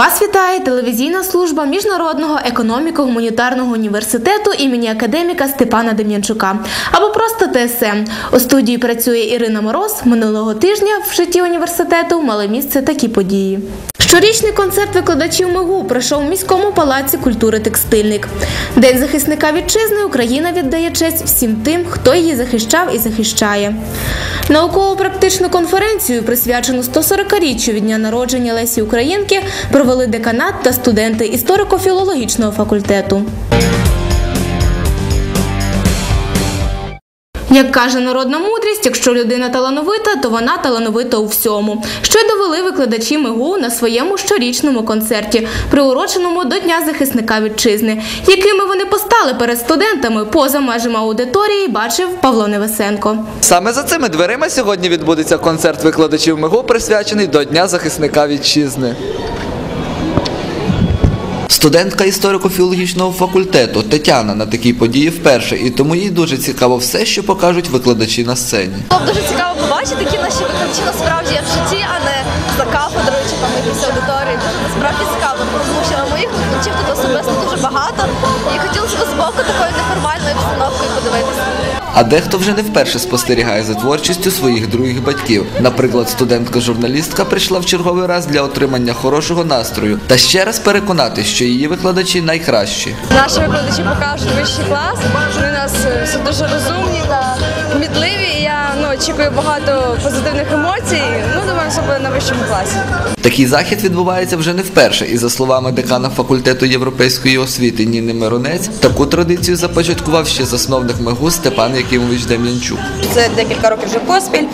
Вас вітає телевізійна служба Міжнародного економіко-гуманітарного університету імені академіка Степана Дем'янчука або просто ТСМ. У студії працює Ірина Мороз. Минулого тижня в житті університету мали місце такі події. Щорічний концерт викладачів МИГУ пройшов у міському палаці культури текстильник. День захисника вітчизни Україна віддає честь всім тим, хто її захищав і захищає. Науково-практичну конференцію, присвячену 140-річчю від дня народження Лесі Українки, провели деканат та студенти історико-філологічного факультету. Як каже народна мудрість, якщо людина талановита, то вона талановита у всьому. Що й довели викладачі МИГУ на своєму щорічному концерті, приуроченому до Дня захисника вітчизни, якими вони постали перед студентами поза межами аудиторії, бачив Павло Невесенко. Саме за цими дверима сьогодні відбудеться концерт викладачів МИГУ, присвячений до Дня захисника вітчизни. Студентка історико-філологічного факультету Тетяна на такій події вперше, і тому їй дуже цікаво все, що покажуть викладачі на сцені. Було б дуже цікаво побачити, які наші викладачі насправді в житті, а не за кафедрою чи там якісь аудиторії. Дуже насправді цікаво, тому що моїх викладачів тут особисто дуже багато. І хотілося б з боку такою неформальною обстановкою подивитися. А дехто вже не вперше спостерігає за творчістю своїх других батьків. Наприклад, студентка-журналістка прийшла в черговий раз для отримання хорошого настрою та ще раз переконати, що її викладачі найкращі. Наші викладачі покажуть вищий клас. Вони нас е, все дуже розумні та очікую багато позитивних емоцій. Ну, думаю, все буде на вищому класі. Такий захід відбувається вже не вперше, і за словами декана факультету європейської освіти Ніни Миронець, таку традицію започаткував ще засновник МИГУ Степан Якимович Дем'янчук. Це декілька років вже поспіль.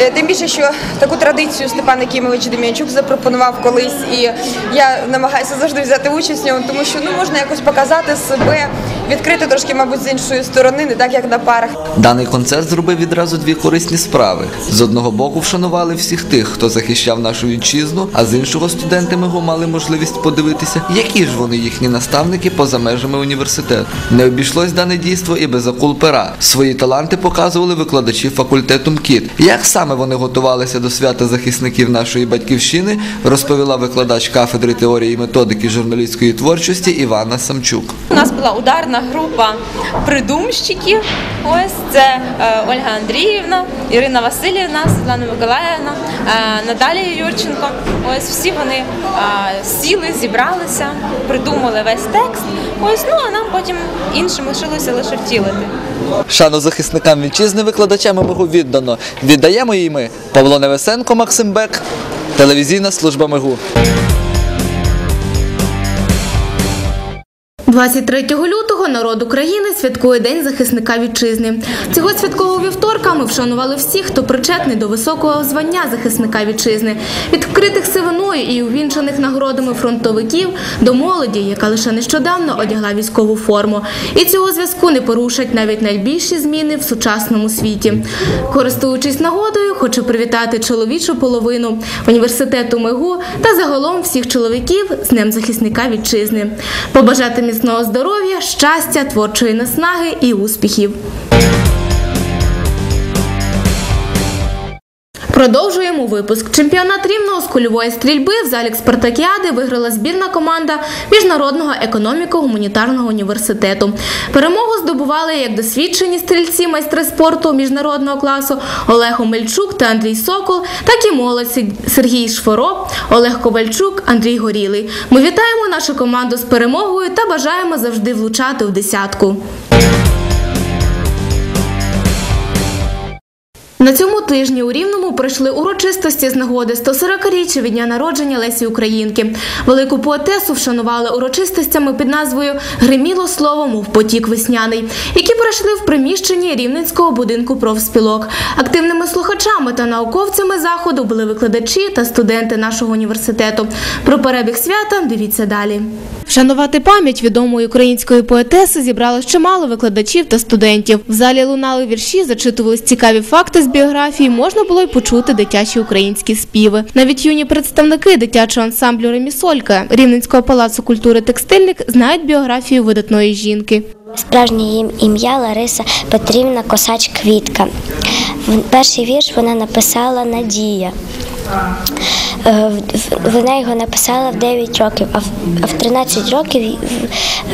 Е, Тим більше, що таку традицію Степан Якимович Дем'янчук запропонував колись, і я намагаюся завжди взяти участь в ньому, тому що ну можна якось показати себе, відкрити трошки, мабуть, з іншої сторони, не так як на парах. Даний концерт зробив відразу дві корисні справи. З одного боку вшанували всіх тих, хто захищав нашу вітчизну, а з іншого студенти МИГУ мали можливість подивитися, які ж вони їхні наставники поза межами університету. Не обійшлось дане дійство і без акул пера. Свої таланти показували викладачі факультету МКІТ. Як саме вони готувалися до свята захисників нашої батьківщини, розповіла викладач кафедри теорії і методики журналістської творчості Івана Самчук. У нас була ударна група придумщиків. Ось це е, Ольга Андріївна, Ірина Васильівна, Світлана Миколаївна, е, Наталія Юрченко. Ось всі вони е, сіли, зібралися, придумали весь текст. Ось ну а нам потім іншим лишилося лише втілити. Шану захисникам вітчизни викладачами МИГУ віддано. Віддаємо їй ми Павло Невесенко, Максим Бек, телевізійна служба МИГУ. 23 лютого народ України святкує День захисника вітчизни. Цього святкового вівторка ми вшанували всіх, хто причетний до високого звання захисника вітчизни, від вкритих сивиною і увінчаних нагородами фронтовиків до молоді, яка лише нещодавно одягла військову форму. І цього зв'язку не порушать навіть найбільші зміни в сучасному світі. Користуючись нагодою, хочу привітати чоловічу половину університету МИГУ та загалом всіх чоловіків з Днем захисника вітчизни. Побажати міцного здоров'я, щастя, творчої наснаги і успіхів. Продовжуємо випуск. Чемпіонат рівного з кульової стрільби в залі Спартакіади виграла збірна команда Міжнародного економіко-гуманітарного університету. Перемогу здобували як досвідчені стрільці майстри спорту міжнародного класу Олег Омельчук та Андрій Сокол, так і молодь Сергій Шфоро, Олег Ковальчук, Андрій Горілий. Ми вітаємо нашу команду з перемогою та бажаємо завжди влучати в десятку. На цьому тижні у Рівному пройшли урочистості з нагоди 140-річчя від дня народження Лесі Українки. Велику поетесу вшанували урочистостями під назвою Гриміло слово, мов потік весняний, які пройшли в приміщенні Рівненського будинку профспілок. Активними слухачами та науковцями заходу були викладачі та студенти нашого університету. Про перебіг свята дивіться далі. Вшанувати пам'ять відомої української поетеси зібралось чимало викладачів та студентів. В залі лунали вірші, зачитувались цікаві факти з біографії, можна було й почути дитячі українські співи. Навіть юні представники дитячого ансамблю Ремісолька Рівненського палацу культури текстильник знають біографію видатної жінки. Справжнє їм ім'я Лариса Петрівна Косач Квітка. Перший вірш вона написала Надія. Е, Вона його написала в 9 років, а в, 13 років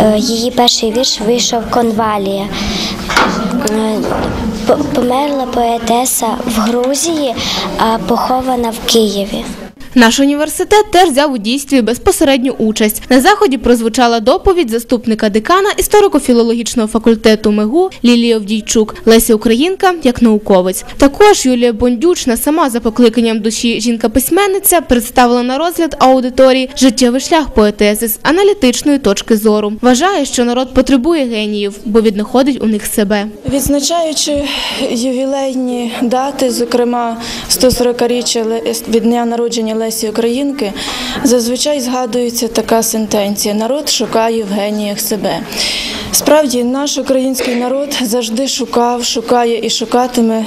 е, її перший вірш вийшов Конвалія. По- Померла поетеса в Грузії, а похована в Києві. Наш університет теж взяв у дійстві безпосередню участь. На заході прозвучала доповідь заступника декана історико-філологічного факультету МИГУ Лілії Овдійчук, Леся Українка як науковець. Також Юлія Бондючна, сама за покликанням душі жінка-письменниця, представила на розгляд аудиторії життєвий шлях поетеси з аналітичної точки зору. Вважає, що народ потребує геніїв, бо віднаходить у них себе. Відзначаючи ювілейні дати, зокрема 140-річчя Ле- від дня народження Лесі Українки, зазвичай згадується така сентенція Народ шукає в геніях себе. Справді, наш український народ завжди шукав, шукає і шукатиме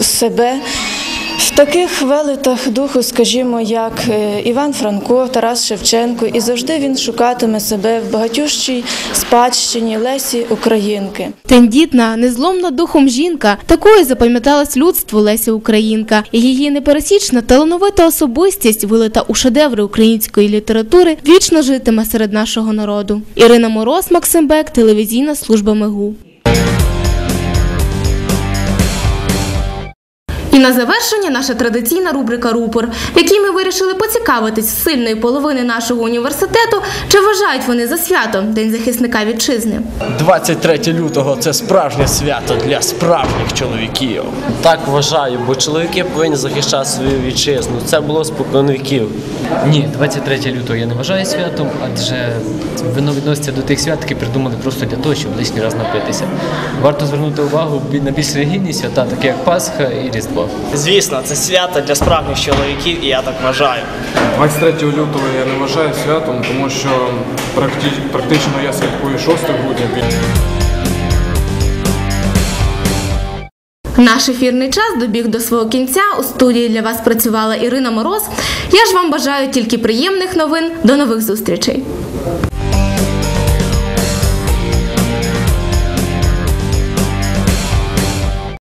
себе. В таких велетах духу, скажімо, як е, Іван Франко, Тарас Шевченко, і завжди він шукатиме себе в багатющій спадщині Лесі Українки. Тендітна, незломна духом жінка, такою запам'яталась людству Леся Українка, її непересічна талановита особистість, вилита у шедеври української літератури, вічно житиме серед нашого народу. Ірина Мороз, Максим Бек, телевізійна служба МИГУ. І на завершення наша традиційна рубрика Рупор, в якій ми вирішили поцікавитись сильної половини нашого університету, чи вважають вони за свято День захисника вітчизни. 23 лютого це справжнє свято для справжніх чоловіків. Так вважаю, бо чоловіки повинні захищати свою вітчизну. Це було спокон віків. Ні, 23 лютого я не вважаю святом, адже воно відноситься до тих свят, які придумали просто для того, щоб лишній раз напитися. Варто звернути увагу на більш релігійні свята, такі як Пасха і Різдво. Звісно, це свято для справжніх чоловіків, і я так вважаю. 23 лютого я не вважаю святом, тому що практи- практично я святкую 6 грудня. Наш ефірний час добіг до свого кінця. У студії для вас працювала Ірина Мороз. Я ж вам бажаю тільки приємних новин. До нових зустрічей.